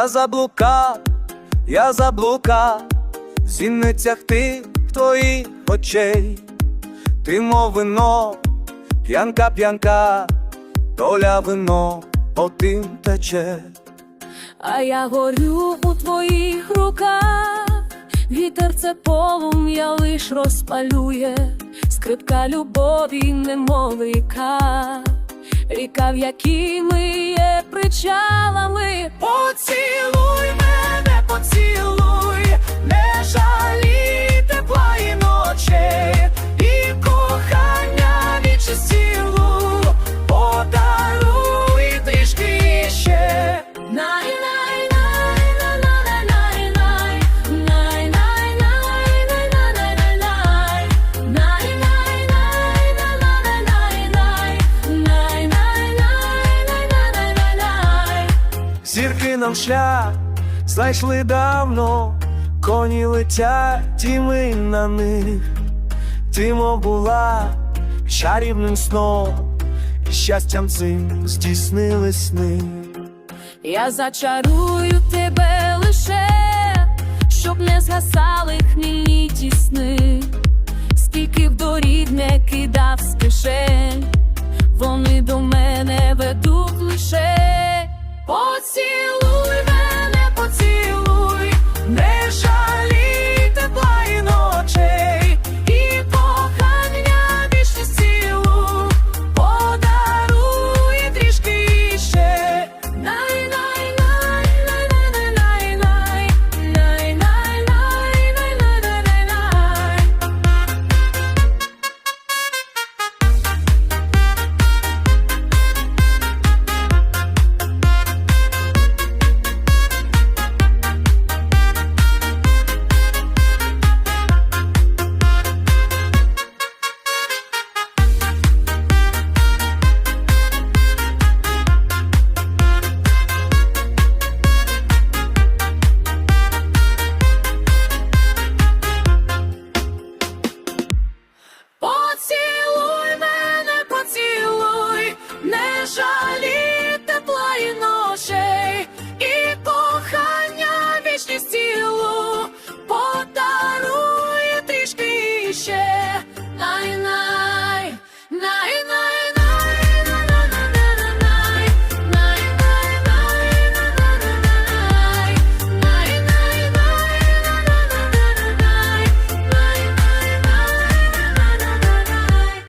Я заблукав, я заблукав, в зіницях ти твоїх очей, ти мов вино, п'янка, п'янка, доля вино одним тече. А я горю у твоїх руках, вітер це полум'я лиш розпалює, скрипка любові, немов ріка, ріка, в якій ми причалами. Поцілуй нам шлях знайшли давно, коні летять, і ми на них. Ти мов була чарівним сном, і щастям цим здійснили сни. Я зачарую тебе лише, щоб не згасали хмільні ті сни, düşer.